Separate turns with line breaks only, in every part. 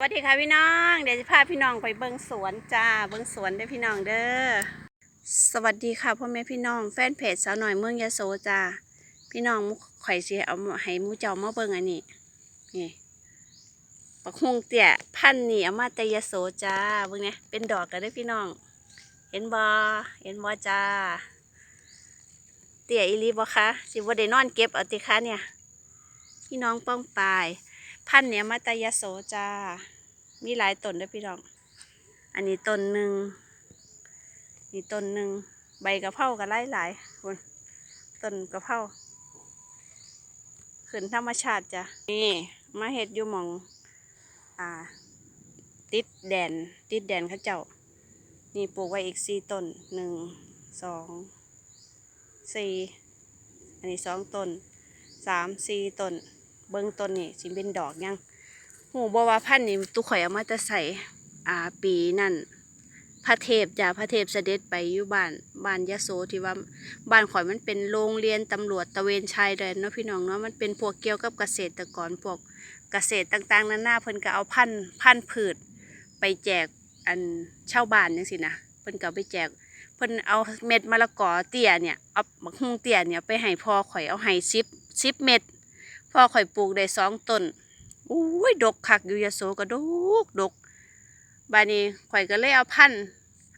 สวัสดีค่ะพี่น้อง เดี๋ยวจะพาพี่น้องไปเบิ้งสวนจ้า เบิ้งสวนเด้อพี่น้องเด้อ สวัสดีค่ะพ่อแม่พี่น้องแฟนเพจสาวหน่อยเมืองยะโสจ้า พี่น้องข่อยสิเอาให้มูเจ้ามาเบิ้งอันนี้ นี่ปักฮงเตี่ยพันธ์นี่เอามาแต่ยะโสจ้า เบิ้งเนี่ยเป็นดอกกันเด้พี่น้อง เห็นบ่เห็นบ่จ้า เตี่ยอีลีบ่คะสิบ่ได้นอนเก็บเอาติคะเนี่ย พี่น้องป้องปลาย พันธุ์เนี่ยมาตายโสจ้า มีหลายต้นด้วยพี่น้อง อันนี้ต้นหนึ่งนี่ต้นหนึ่งใบกระเพราก็หลายหลายคนต้นกระเพราขึ้นธรรมชาติจ้ะนี่มาเห็ดอยู่หมอง อ่า ติดแดน ติดแดนเข้าเจ้า นี่ปลูกไว้อีกสี่ต้นหนึ่งสองสี่อันนี้สองต้นสามสี่ต้น เบิ้งต้นนี่สิเป็นดอกยังหูบว่าพันนี่ตุข่อยเอามาจะใส่อ่าปีนั่นพระเทพจ้ะพระเทพเสด็จไปอยู่บ้านบ้านยะโสที่ว่าบ้านข่อยมันเป็นโรงเรียนตำรวจตะเวนชายแดนเนาะพี่น้องเนาะมันเป็นพวกเกี่ยวกับเกษตรกรพวกเกษตรต่างๆนานหน้าเพิ่นก็เอาพันน์พันธุ์พืชไปแจกอันเช่าบ้านจังซี่นะเพิ่นก็ไปแจกเพิ่นเอาเม็ดมะละกอเตี้ยเนี่ยเอาบักฮุ่งเตี้ยเนี่ยไปให้พ่อข่อยเอาให้10 10เม็ด พ่อข่อยปลูกได้สองต้นอุ้ยดกคักอยู่ยะโสก็ดกดกบานี้ข่อยก็เลยเอาพัน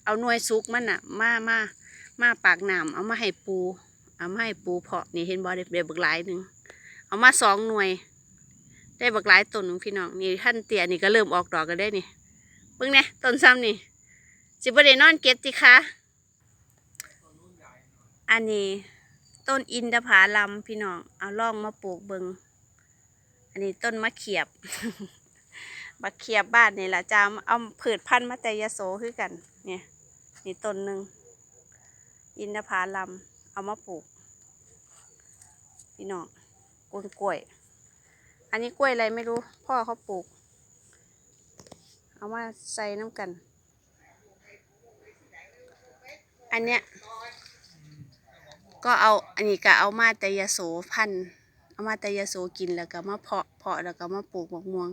เอาหน่วยซุกมันอะมามามาปากน้ำเอามาให้ปูเอามาให้ปูเพาะนี่เห็นบ่ได้ได้บักหลายหนึ่งเอามาสองหน่วย ได้บักหลายต้นหนึ่งพี่น้องนี่ท่านเตี้ยนี่ก็เริ่มออกดอกกันได้นี่เบิ่งเนี่ยต้นซ้ำนี่สิบ่ได้นอนเก็บจิคะอันนี้ ต้นอินทผาลัมพี่น้อง เอาล่องมาปลูกเบิงอันนี้ต้นมะเขียบมะเขียบบ้านนี่แหละจ้ามเอาผืชพันธุ์มาแต่ยโสคือกัน เนี่ย นี่ต้นหนึ่ง อินทผาลัม เอามาปลูก พี่น้องกล้วยกล้วย อันนี้กล้วยอะไรไม่รู้ พ่อเขาปลูก เอามาใส่น้ำกัน อันเนี้ย ก็เอาอันนี้ก็เอามาแต่ยาโสพันเอามาแต่ยาโสกินแล้วก็มาเพาะเพาะแล้วก็มาปลูกมะม่วง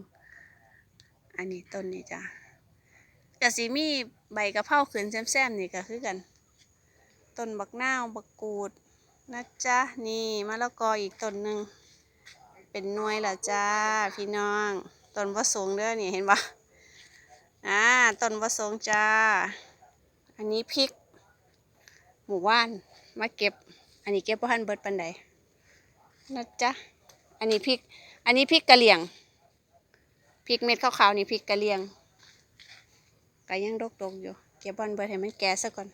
อันนี้ต้นนี้จ้ะแต่สีมีใบกระเพราขึ้นแซมๆนี่ก็คือกันต้นบักนาวบักกูดนะจ๊ะนี่มะละกออีกต้นหนึ่งเป็นนวยละจ้าพี่น้องต้นวะสงเด้อนี่เห็นปะอ่าต้นวะสงจ้า อันนี้พริก หมู่ว่านมาเก็บ อันนี้เก็บบ่ทันเบิดปันใดนะจ๊ะ อันนี้พริก อันนี้พริกกะเหรี่ยง พริกเม็ดขาวๆนี่พริกกะเหรี่ยงก็ยังดกๆอยู่ เก็บบ่ทันเบิดให้มันแก่ซะก่อน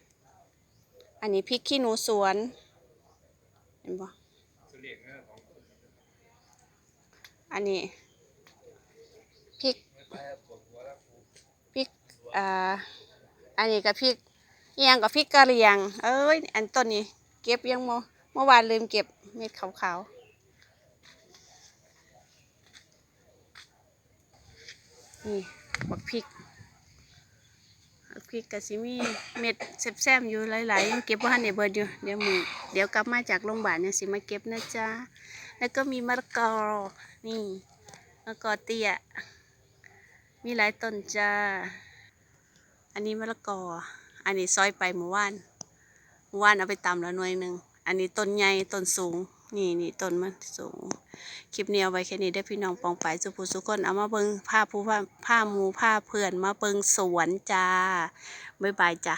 อันนี้พริกขี้หนูสวน เห็นบ่อันนี้พริกพริกอ่า อันนี้ก็พริกเอียงกับพริกกะเหรี่ยง เอ้ย อันต้นนี้ เก็บยังโมเมื่อวานลืมเก็บเม็ดขาวๆนี่บักพริกบักพริกกะซิมีเม็ดแซมๆอยู่หลายๆยังเก็บว่าทันเดี๋ยวเบิดอยู่เดี๋ยวมือเดี๋ยวกลับมาจากโรงพยาบาลเนี่ยสิมาเก็บนะจ๊ะแล้วก็มีมะละกอนี่มะละกอเตี้ยมีหลายต้นจ้าอันนี้มะละกออันนี้ซอยไปเมื่อวาน วานเอาไปตำแล้วหน่วยหนึ่งอันนี้ต้นใหญ่ต้นสูง นี่นี่ต้นมันสูง คลิปนี้เอาไว้แค่นี้ได้พี่น้องปองไปสุภูสุคนเอามาเบิงผ้าผู้ผ้าผ้ามูผ้าเพื่อนมาเบิงสวนจ้าบ๊ายบายจ้า